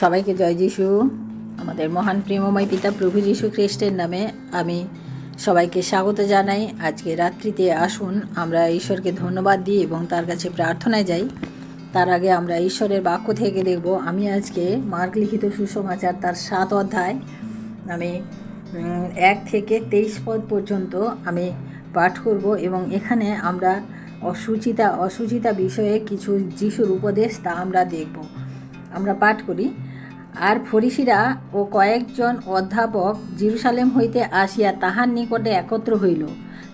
সবাইকে জয় যিশু। আমাদের মহান প্রেমময় পিতা প্রভু যিশু খ্রিস্টের নামে আমি সবাইকে স্বাগত জানাই। আজকে রাত্রিতে আসুন, আমরা ঈশ্বরকে ধন্যবাদ দিই এবং তার কাছে প্রার্থনায় যাই। তার আগে আমরা ঈশ্বরের বাক্য থেকে দেখব। আমি আজকে মার্ক লিখিত সুসমাচার তার সাত অধ্যায়, আমি এক থেকে তেইশ পদ পর্যন্ত আমি পাঠ করব এবং এখানে আমরা অসুচিতা অসুচিতা বিষয়ে কিছু যিশুর উপদেশ তা আমরা দেখব। আমরা পাঠ করি। আর ফরিসিরা ও কয়েকজন অধ্যাপক জিরুসালেম হইতে আসিয়া তাহার নিকটে একত্র হইল।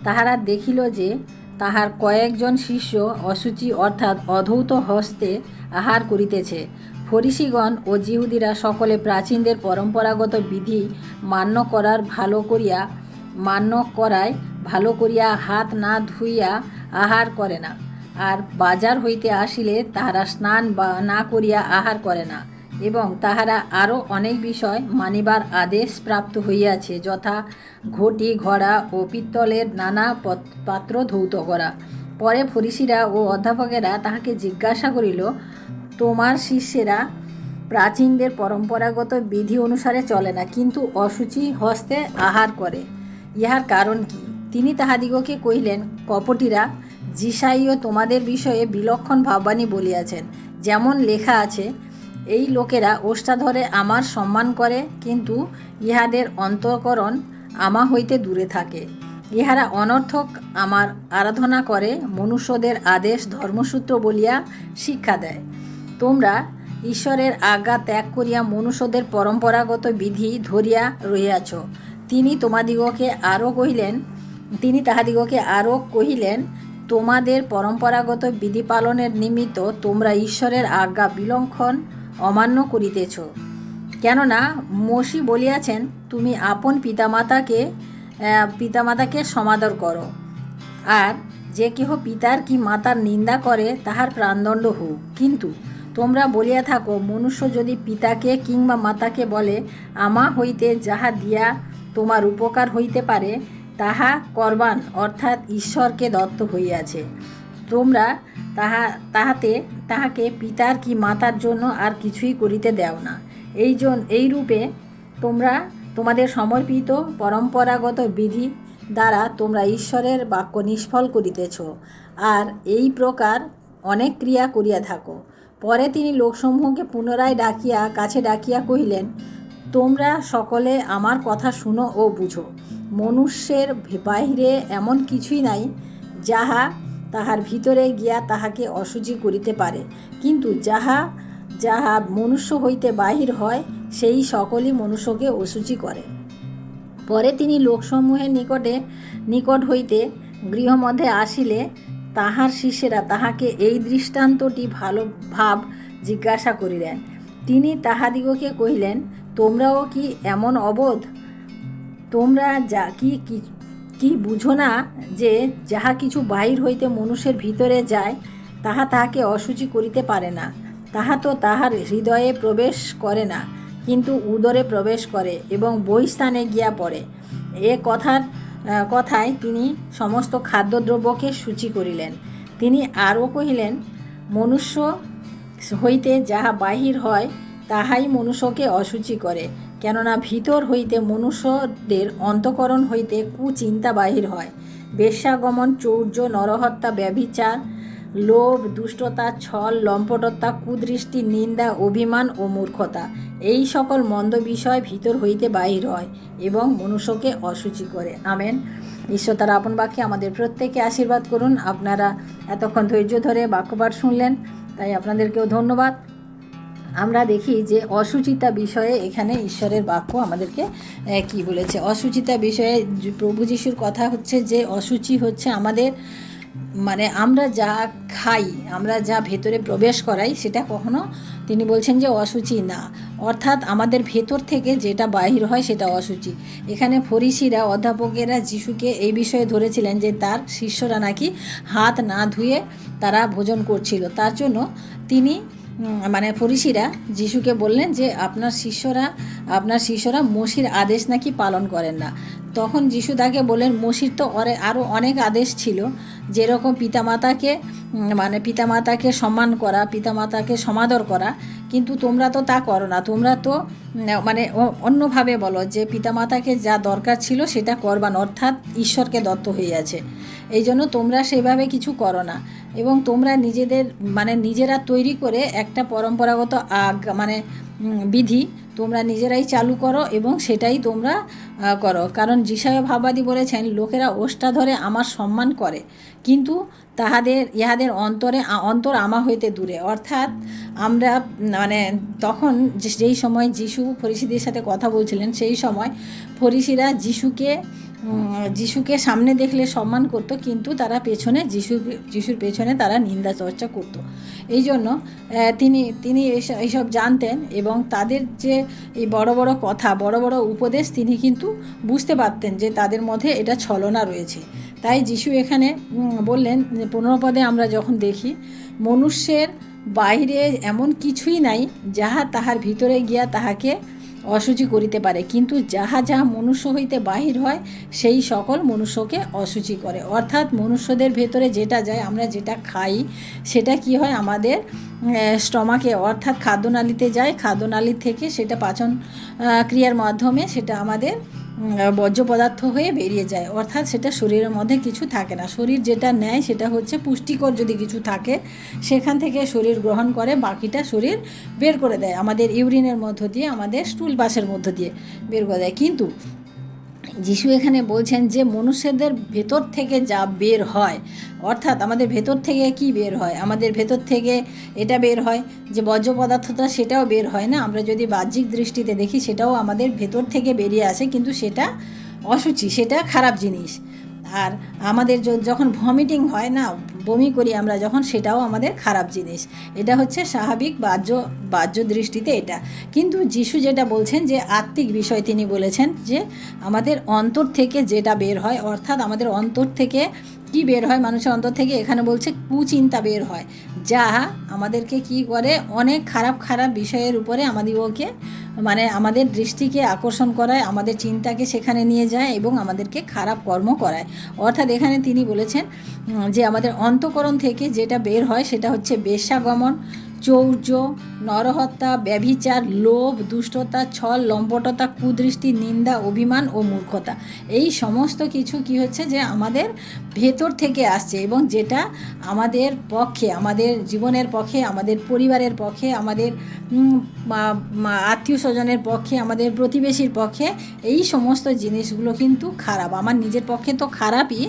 তাহারা দেখিল যে তাহার কয়েকজন শিষ্য অসুচি অর্থাৎ অধৌত হস্তে আহার করিতেছে। ফরিসিগণ ও জিহুদিরা সকলে প্রাচীনদের পরম্পরাগত বিধি মান্য করার ভালো করিয়া, মান্য করায় ভালো করিয়া হাত না ধুইয়া আহার করে না। আর বাজার হইতে আসিলে তাহারা স্নান বা না করিয়া আহার করে না। এবং তাহারা আরও অনেক বিষয় মানিবার আদেশ প্রাপ্ত হইয়াছে, যথা ঘটি, ঘোড়া ও পিত্তলের নানা পত- পাত্র ধৌত করা। পরে ফরিসিরা ও অধ্যাপকেরা তাহাকে জিজ্ঞাসা করিল, তোমার শিষ্যেরা প্রাচীনদের পরম্পরাগত বিধি অনুসারে চলে না, কিন্তু অসুচি হস্তে আহার করে। ইহার কারণ কি? তিনি তাহাদিগকে কহিলেন, কপটিরা জিসাইও তোমাদের বিষয়ে বিলক্ষণ ভাববাণী বলিয়াছেন। যেমন লেখা আছে এই লোকেরা ওষ্ঠাধরে আমার সম্মান করে, কিন্তু ইহাদের অন্তঃকরণ আমা হইতে দূরে থাকে। ইহারা অনর্থক আমার আরাধনা করে, মনুষ্যদের আদেশ, ধর্মসূত্র বলিয়া শিক্ষা দেয়। তোমরা ঈশ্বরের আজ্ঞা ত্যাগ করিয়া মনুষ্যদের পরম্পরাগত বিধি ধরিয়া রহিয়াছ। তিনি তোমাদিগকে আরও কহিলেন, তিনি তাহাদিগকে আরও কহিলেন, তোমাদের পরম্পরাগত বিধি পালনের নিমিত্ত তোমরা ঈশ্বরের আজ্ঞা বিলঙ্ঘন অমান্য করিতেছ। কেননা মসি বলিয়াছেন, তুমি আপন পিতামাতাকে পিতামাতাকে সমাদর করো। আর যে কেহ পিতার কি মাতার নিন্দা করে, তাহার প্রাণদণ্ড হোক। কিন্তু তোমরা বলিয়া থাকো, মনুষ্য যদি পিতাকে কিংবা মাতাকে বলে, আমা হইতে যাহা দিয়া তোমার উপকার হইতে পারে, তাহা করবান, অর্থাৎ ঈশ্বরকে দত্ত হইয়াছে। তোমরা তাহা, তাহাতে, তাহাকে পিতার কি মাতার জন্য আর কিছুই করিতে দেও না। এই জন, এই রূপে তোমরা তোমাদের সমর্পিত পরম্পরাগত বিধি দ্বারা তোমরা ঈশ্বরের বাক্য নিষ্ফল করিতেছ। আর এই প্রকার অনেক ক্রিয়া করিয়া থাকো। পরে তিনি লোকসমূহকে পুনরায় ডাকিয়া, কাছে ডাকিয়া কহিলেন, তোমরা সকলে আমার কথা শুনো ও বুঝো। মনুষ্যের বাহিরে এমন কিছুই নাই যাহা তাহার ভিতরে গিয়া তাহাকে অসুচি করিতে পারে। কিন্তু যাহা যাহা মনুষ্য হইতে বাহির হয়, সেই সকলই মনুষ্যকে অসুচি করে। পরে তিনি লোকসমূহের নিকটে, নিকট হইতে গৃহমধ্যে আসিলে তাহার শিষ্যেরা তাহাকে এই দৃষ্টান্তটি ভালো ভাব জিজ্ঞাসা করিলেন। তিনি তাহাদিগকে কহিলেন, তোমরাও কি এমন অবোধ? তোমরা যা, কি কি- বুঝো না যে যাহা কিছু বাহির হইতে মনুষ্যের ভিতরে যায়, তাহা তাহাকে অসুচি করিতে পারে না। তাহা তো তাহার হৃদয়ে প্রবেশ করে না, কিন্তু উদরে প্রবেশ করে এবং বহিস্থানে গিয়া পড়ে। এ কথার কথায় তিনি সমস্ত খাদ্যদ্রব্যকে সূচি করিলেন। তিনি আরও কহিলেন, মনুষ্য হইতে যাহা বাহির হয়, তাহাই মনুষ্যকে অসুচি করে। কেননা ভিতর হইতে মনুষ্যদের অন্তকরণ হইতে কুচিন্তা বাহির হয়। বেশ্যাগমন, চৌর্য, নরহত্যা, ব্যভিচার, লোভ, দুষ্টতা, ছল, লম্পটতা, কুদৃষ্টি, নিন্দা, অভিমান ও মূর্খতা এই সকল মন্দ বিষয় ভিতর হইতে বাহির হয় এবং মনুষ্যকে অসুচি করে। আমেন। ঈশ্বর তারা আপন বাক্যে আমাদের প্রত্যেককে আশীর্বাদ করুন। আপনারা এতক্ষণ ধৈর্য ধরে বাক্যপাঠ শুনলেন, তাই আপনাদেরকেও ধন্যবাদ। আমরা দেখি যে অসুচিতা বিষয়ে এখানে ঈশ্বরের বাক্য আমাদেরকে কি বলেছে? অসুচিতা বিষয়ে প্রভু যিশুর কথা হচ্ছে যে অসুচি হচ্ছে আমাদের মানে আমরা যা খাই, আমরা যা ভেতরে প্রবেশ করাই, সেটা কখনো তিনি বলছেন যে অসুচি না। অর্থাৎ আমাদের ভেতর থেকে যেটা বাহির হয় সেটা অসুচি। এখানে ফরিসিরা, অধ্যাপকেরা যিশুকে এই বিষয়ে ধরেছিলেন যে তার শিষ্যরা নাকি হাত না ধুয়ে তারা ভোজন করছিল। তার জন্য তিনি মানে ফরিসিরা যিশুকে বললেন যে আপনার শিষ্যরা আপনার শিষ্যরা মসির আদেশ নাকি পালন করেন না। তখন যিশু তাকে বলেন মসির তো আরও অনেক আদেশ ছিল। যেরকম পিতামাতাকে মানে পিতামাতাকে সম্মান করা, পিতামাতাকে সমাদর করা, কিন্তু তোমরা তো তা করো না। তোমরা তো মানে অন্যভাবে বলো যে পিতামাতাকে যা দরকার ছিল সেটা করবান অর্থাৎ ঈশ্বরকে দত্ত আছে। এই জন্য তোমরা সেভাবে কিছু করো না। এবং তোমরা নিজেদের মানে নিজেরা তৈরি করে একটা পরম্পরাগত আগ মানে বিধি তোমরা নিজেরাই চালু করো এবং সেটাই তোমরা করো। কারণ জিসায় ভাবাদি বলেছেন, লোকেরা ওষ্ঠা ধরে আমার সম্মান করে, কিন্তু তাহাদের, ইহাদের অন্তরে অন্তর আমা হইতে দূরে। অর্থাৎ আমরা মানে তখন যেই সময় যিশু ফরিসিদের সাথে কথা বলছিলেন, সেই সময় ফরিসিরা যিশুকে যিশুকে সামনে দেখলে সম্মান করতো, কিন্তু তারা পেছনে যিশু, যিশুর পেছনে তারা নিন্দা চর্চা করতো। এই জন্য তিনি তিনি এইসব জানতেন এবং তাদের যে এই বড় বড় কথা, বড় বড় উপদেশ, তিনি কিন্তু বুঝতে পারতেন যে তাদের মধ্যে এটা ছলনা রয়েছে। তাই যিশু এখানে বললেন যে পদে আমরা যখন দেখি, মনুষ্যের বাইরে এমন কিছুই নাই যাহা তাহার ভিতরে গিয়া তাহাকে অসুচি করিতে পারে। কিন্তু যাহা যাহা মনুষ্য হইতে বাহির হয়, সেই সকল মনুষ্যকে অশুচি করে। অর্থাৎ মনুষ্যদের ভেতরে যেটা যায়, আমরা যেটা খাই, সেটা কি হয় আমাদের স্টমাকে, অর্থাৎ খাদ্যনালীতে যায়। খাদ্যনালী থেকে সেটা পাচন ক্রিয়ার মাধ্যমে সেটা আমাদের বর্জ্য পদার্থ হয়ে বেরিয়ে যায়। অর্থাৎ সেটা শরীরের মধ্যে কিছু থাকে না। শরীর যেটা নেয় সেটা হচ্ছে পুষ্টিকর যদি কিছু থাকে, সেখান থেকে শরীর গ্রহণ করে, বাকিটা শরীর বের করে দেয়। আমাদের ইউরিনের মধ্য দিয়ে, আমাদের স্টুল বাসের মধ্য দিয়ে বের করে দেয়। কিন্তু যিশু এখানে বলছেন যে মনুষ্যদের ভেতর থেকে যা বের হয়, অর্থাৎ আমাদের ভেতর থেকে কি বের হয়? আমাদের ভেতর থেকে এটা বের হয় যে বর্জ্য পদার্থটা সেটাও বের হয় না? আমরা যদি বাহ্যিক দৃষ্টিতে দেখি সেটাও আমাদের ভেতর থেকে বেরিয়ে আসে, কিন্তু সেটা অসুচি, সেটা খারাপ জিনিস। আর আমাদের যখন ভমিটিং হয় না, বমি করি আমরা যখন, সেটাও আমাদের খারাপ জিনিস। এটা হচ্ছে স্বাভাবিক বাহ্য বাহ্য দৃষ্টিতে এটা। কিন্তু যিশু যেটা বলছেন যে, আত্মিক বিষয় তিনি বলেছেন যে, আমাদের অন্তর থেকে যেটা বের হয়, অর্থাৎ আমাদের অন্তর থেকে কি বের হয়? মানুষের অন্তর থেকে এখানে বলছে কুচিন্তা বের হয়। যা আমাদেরকে কি করে? অনেক খারাপ খারাপ বিষয়ের উপরে আমাদেরকে মানে আমাদের দৃষ্টিকে আকর্ষণ করায়, আমাদের চিন্তাকে সেখানে নিয়ে যায় এবং আমাদেরকে খারাপ কর্ম করায়। অর্থাৎ এখানে তিনি বলেছেন, যে আমাদের অন্তকরণ থেকে যেটা বের হয় সেটা হচ্ছে বেশ্যাগমন। চৌর্য, নরহত্যা, ব্যভিচার, লোভ, দুষ্টতা, ছল, লম্পটতা, কুদৃষ্টি, নিন্দা, অভিমান ও মূর্খতা। এই সমস্ত কিছু কি হচ্ছে যে আমাদের ভেতর থেকে আসছে এবং যেটা আমাদের পক্ষে, আমাদের জীবনের পক্ষে, আমাদের পরিবারের পক্ষে, আমাদের আত্মীয় স্বজনের পক্ষে, আমাদের প্রতিবেশীর পক্ষে এই সমস্ত জিনিসগুলো কিন্তু খারাপ। আমার নিজের পক্ষে তো খারাপই,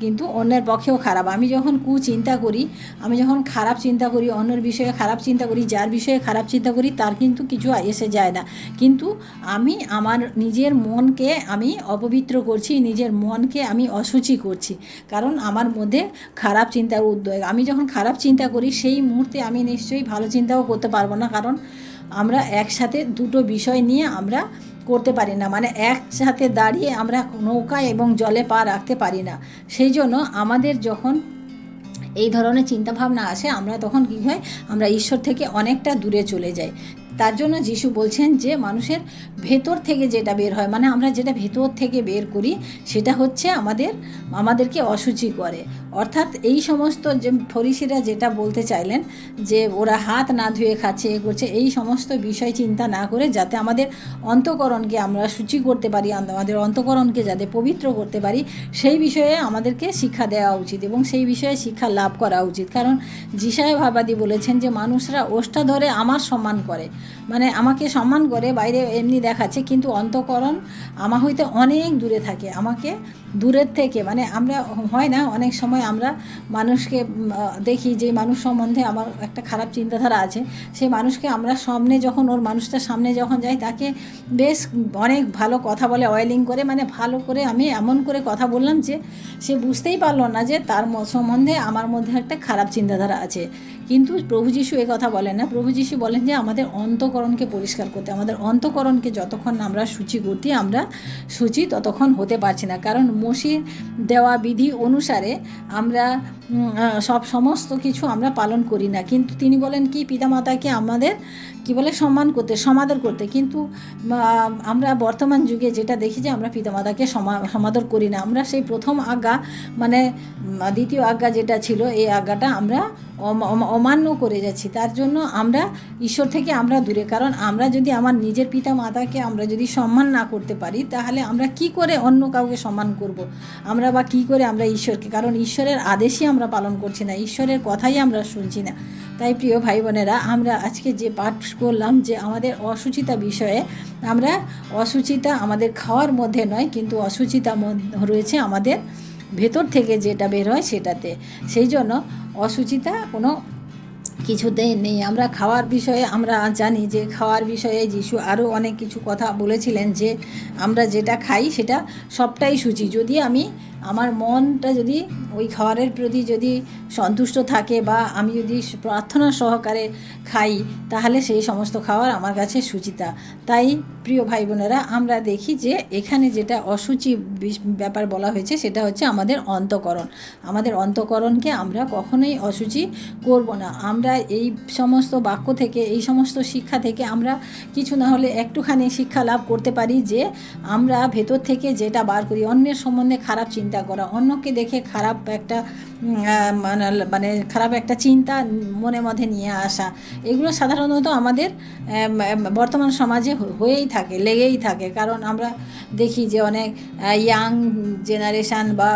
কিন্তু অন্যের পক্ষেও খারাপ। আমি যখন কুচিন্তা করি, আমি যখন খারাপ চিন্তা করি, অন্যের বিষয়ে খারাপ চিন্তা করি, যার বিষয়ে খারাপ চিন্তা করি, তার কিন্তু কিছু এসে যায় না। কিন্তু আমি আমার নিজের মনকে আমি অপবিত্র করছি, নিজের মনকে আমি অসুচি করছি। কারণ আমার মধ্যে খারাপ চিন্তার উদ্যোগ আমি যখন খারাপ চিন্তা করি, সেই মুহূর্তে আমি নিশ্চয়ই ভালো চিন্তাও করতে পারব না। কারণ আমরা একসাথে দুটো বিষয় নিয়ে আমরা করতে পারি না। মানে একসাথে দাঁড়িয়ে আমরা নৌকায় এবং জলে পা রাখতে পারি না। সেই জন্য আমাদের যখন এই ধরনের চিন্তাভাবনা আসে, আমরা তখন কী হয়, আমরা ঈশ্বর থেকে অনেকটা দূরে চলে যাই। তার জন্য যিশু বলছেন যে মানুষের ভেতর থেকে যেটা বের হয় মানে আমরা যেটা ভেতর থেকে বের করি, সেটা হচ্ছে আমাদের, আমাদেরকে অসুচি করে। অর্থাৎ এই সমস্ত যে ফরিসিরা যেটা বলতে চাইলেন যে ওরা হাত না ধুয়ে খাচ্ছে, এ করছে, এই সমস্ত বিষয় চিন্তা না করে যাতে আমাদের অন্তকরণকে আমরা সূচি করতে পারি আমাদের অন্তকরণকে যাতে পবিত্র করতে পারি, সেই বিষয়ে আমাদেরকে শিক্ষা দেওয়া উচিত এবং সেই বিষয়ে শিক্ষা লাভ করা উচিত। কারণ যিশায় ভাবাদি বলেছেন যে, মানুষরা ওষ্ঠা ধরে আমার সম্মান করে। মানে আমাকে সম্মান করে, বাইরে এমনি দেখাচ্ছে, কিন্তু অন্তকরণ আমা হইতে অনেক দূরে থাকে। আমাকে দূরের থেকে মানে আমরা হয় না, অনেক সময় আমরা মানুষকে দেখি যে মানুষ সম্বন্ধে আমার একটা খারাপ চিন্তাধারা আছে। সেই মানুষকে আমরা সামনে যখন, ওর মানুষটার সামনে যখন যাই, তাকে বেশ অনেক ভালো কথা বলে অয়েলিং করে মানে ভালো করে আমি এমন করে কথা বললাম যে সে বুঝতেই পারল না যে তার সম্বন্ধে আমার মধ্যে একটা খারাপ চিন্তাধারা আছে। কিন্তু প্রভু যিশু কথা বলেন না। প্রভু যিশু বলেন যে আমাদের অন্তকরণকে পরিষ্কার করতে, আমাদের অন্তকরণকে যতক্ষণ আমরা সূচি করতে আমরা সূচি ততক্ষণ হতে পারছি না। কারণ মসির দেওয়া বিধি অনুসারে আমরা সব সমস্ত কিছু আমরা পালন করি না। কিন্তু তিনি বলেন কি, পিতামাতাকে আমাদের কি বলে, সম্মান করতে, সমাদর করতে। কিন্তু আমরা বর্তমান যুগে যেটা দেখি যে আমরা পিতামাতাকে সমা- সমাদর করি না। আমরা সেই প্রথম আজ্ঞা মানে দ্বিতীয় আজ্ঞা যেটা ছিল, এই আজ্ঞাটা আমরা অম- অম- অমান্য করে যাচ্ছি। তার জন্য আমরা ঈশ্বর থেকে আমরা দূরে। কারণ আমরা যদি আমার নিজের পিতা মাতাকে আমরা যদি সম্মান না করতে পারি, তাহলে আমরা কি করে অন্য কাউকে সম্মান করব। আমরা বা কি করে আমরা ঈশ্বরকে? কারণ ঈশ্বরের আদেশই আমরা পালন করছি না। ঈশ্বরের কথাই আমরা শুনছি না। তাই প্রিয় ভাই বোনেরা আমরা আজকে যে পাঠ করলাম যে আমাদের অসুচিতা বিষয়ে আমরা অসুচিতা আমাদের খাওয়ার মধ্যে নয়, কিন্তু অসুচিতা রয়েছে আমাদের ভেতর থেকে যেটা বের হয় সেটাতে। সেই জন্য অসুচিতা কোনো কিছুতেই নেই। আমরা খাওয়ার বিষয়ে আমরা জানি যে খাওয়ার বিষয়ে যিশু আরও অনেক কিছু কথা বলেছিলেন যে আমরা যেটা খাই সেটা সবটাই সূচি। যদি আমি আমার মনটা যদি ওই খাবারের প্রতি যদি সন্তুষ্ট থাকে বা আমি যদি প্রার্থনা সহকারে খাই, তাহলে সেই সমস্ত খাবার আমার কাছে সুচিতা। তাই প্রিয় ভাই বোনেরা, আমরা দেখি যে এখানে যেটা অসুচি ব্যাপার বলা হয়েছে, সেটা হচ্ছে আমাদের অন্তকরণ। আমাদের অন্তকরণকে আমরা কখনোই অসুচি করব না। আমরা এই সমস্ত বাক্য থেকে, এই সমস্ত শিক্ষা থেকে আমরা কিছু না হলে একটুখানি শিক্ষা লাভ করতে পারি যে আমরা ভেতর থেকে যেটা বার করি, অন্যের সম্বন্ধে খারাপ চিন্তা করা অন্যকে দেখে খারাপ একটা মানে- মানে খারাপ একটা চিন্তা মনে মধ্যে নিয়ে আসা এগুলো সাধারণত আমাদের আম, আম, বর্তমান সমাজে হয়েই থাকে লেগেই থাকে। কারণ আমরা দেখি যে অনেক ইয়াং জেনারেশান বা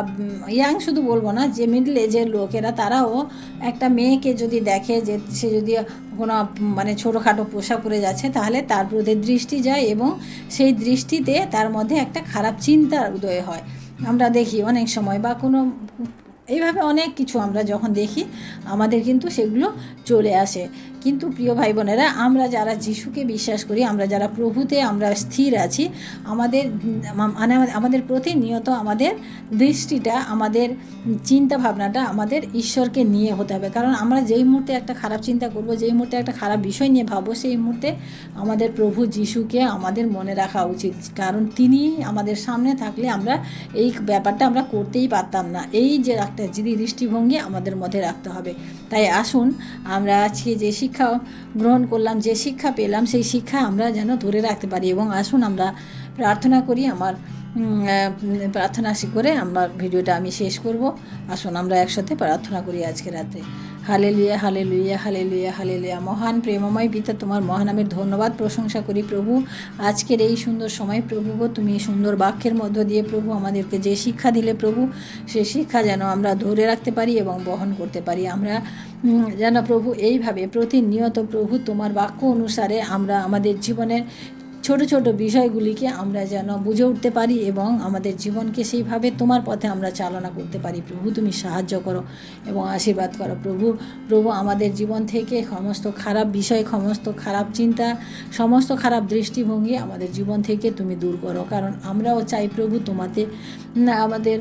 ইয়াং শুধু বলব না যে মিডল এজের লোকেরা তারাও একটা মেয়েকে যদি দেখে যে সে যদি কোনো মানে ছোটোখাটো পোশাক পরে যাচ্ছে তাহলে তার প্রতি দৃষ্টি যায় এবং সেই দৃষ্টিতে তার মধ্যে একটা খারাপ চিন্তার উদয় হয়। আমরা দেখি অনেক সময় বা কোনো এইভাবে অনেক কিছু আমরা যখন দেখি, আমাদের কিন্তু সেগুলো চলে আসে। কিন্তু প্রিয় ভাই বোনেরা আমরা যারা যিশুকে বিশ্বাস করি, আমরা যারা প্রভুতে আমরা স্থির আছি, আমাদের মানে আমাদের প্রতিনিয়ত আমাদের দৃষ্টিটা, আমাদের চিন্তা ভাবনাটা আমাদের ঈশ্বরকে নিয়ে হতে হবে। কারণ আমরা যেই মুহূর্তে একটা খারাপ চিন্তা করব, যেই মুহূর্তে একটা খারাপ বিষয় নিয়ে ভাববো, সেই মুহূর্তে আমাদের প্রভু যিশুকে আমাদের মনে রাখা উচিত। কারণ তিনি আমাদের সামনে থাকলে আমরা এই ব্যাপারটা আমরা করতেই পারতাম না। এই যে একটা দৃষ্টিভঙ্গি আমাদের মধ্যে রাখতে হবে। তাই আসুন, আমরা আজকে যে শিক্ষা গ্রহণ করলাম, যে শিক্ষা পেলাম, সেই শিক্ষা আমরা যেন ধরে রাখতে পারি এবং আসুন আমরা প্রার্থনা করি, আমার প্রার্থনা করে আমরা ভিডিওটা আমি শেষ করব। আসুন, আমরা একসাথে প্রার্থনা করি আজকে রাতে। হালে লুইয়া হালে লুইয়া হালে লুইয়া হালে লুইয়া মহান প্রেমময় পিতা, তোমার মহানামের ধন্যবাদ, প্রশংসা করি প্রভু। আজকের এই সুন্দর সময় প্রভু গো, তুমি সুন্দর বাক্যের মধ্য দিয়ে প্রভু আমাদেরকে যে শিক্ষা দিলে প্রভু, সে শিক্ষা যেন আমরা ধরে রাখতে পারি এবং বহন করতে পারি। আমরা যেন প্রভু এইভাবে প্রতিনিয়ত প্রভু তোমার বাক্য অনুসারে আমরা আমাদের জীবনের ছোট ছোট বিষয়গুলিকে আমরা যেন বুঝে উঠতে পারি এবং আমাদের জীবনকে সেইভাবে তোমার পথে আমরা চালনা করতে পারি। প্রভু, তুমি সাহায্য করো এবং আশীর্বাদ করো। প্রভু প্রভু, আমাদের জীবন থেকে সমস্ত খারাপ বিষয়, সমস্ত খারাপ চিন্তা, সমস্ত খারাপ দৃষ্টিভঙ্গি আমাদের জীবন থেকে তুমি দূর করো। কারণ আমরাও চাই প্রভু তোমাতে আমাদের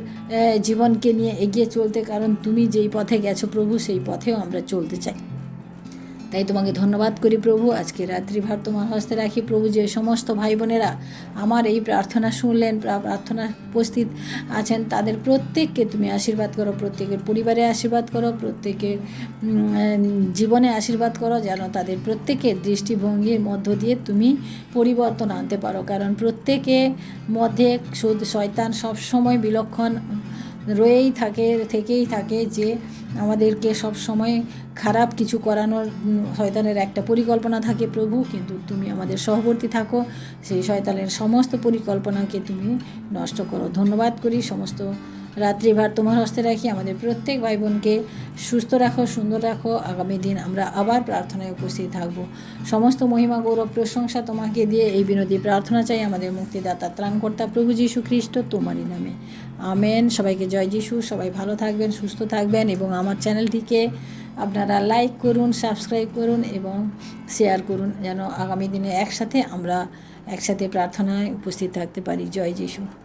জীবনকে নিয়ে এগিয়ে চলতে। কারণ তুমি যেই পথে গেছো প্রভু, সেই পথেও আমরা চলতে চাই। তাই তোমাকে ধন্যবাদ করি প্রভু। আজকে রাত্রিভার তোমার হস্তে রাখি প্রভু যে সমস্ত ভাই বোনেরা আমার এই প্রার্থনা শুনলেন, প্রা- প্রার্থনা উপস্থিত আছেন, তাদের প্রত্যেককে তুমি আশীর্বাদ করো, প্রত্যেকের পরিবারে আশীর্বাদ করো, প্রত্যেকের জীবনে আশীর্বাদ করো, যেন তাদের প্রত্যেকের দৃষ্টিভঙ্গির মধ্য দিয়ে তুমি পরিবর্তন আনতে পারো। কারণ প্রত্যেকের মধ্যে শয়তান সবসময় বিলক্ষণ রয়েই থাকে, থেকেই থাকে যে আমাদেরকে সব সময় খারাপ কিছু করানোর শয়তানের একটা পরিকল্পনা থাকে, প্রভু কিন্তু তুমি আমাদের সহবর্তী থাকো, সেই শয়তানের সমস্ত পরিকল্পনাকে তুমি নষ্ট করো। ধন্যবাদ করি, সমস্ত রাত্রিভার তোমার হস্তে রাখি। আমাদের প্রত্যেক ভাই বোনকে সুস্থ রাখো, সুন্দর রাখো। আগামী দিন আমরা আবার প্রার্থনায় উপস্থিত থাকব। সমস্ত মহিমা, গৌরব, প্রশংসা তোমাকে দিয়ে এই বিনোদী প্রার্থনা চাই আমাদের মুক্তিদাতা ত্রাণকর্তা প্রভু যীশু খ্রিস্ট তোমারই নামে। আমেন। সবাইকে জয় যিশু। সবাই ভালো থাকবেন, সুস্থ থাকবেন এবং আমার চ্যানেলটিকে আপনারা লাইক করুন, সাবস্ক্রাইব করুন এবং শেয়ার করুন যেন আগামী দিনে একসাথে আমরা একসাথে প্রার্থনায় উপস্থিত থাকতে পারি। জয় যিশু।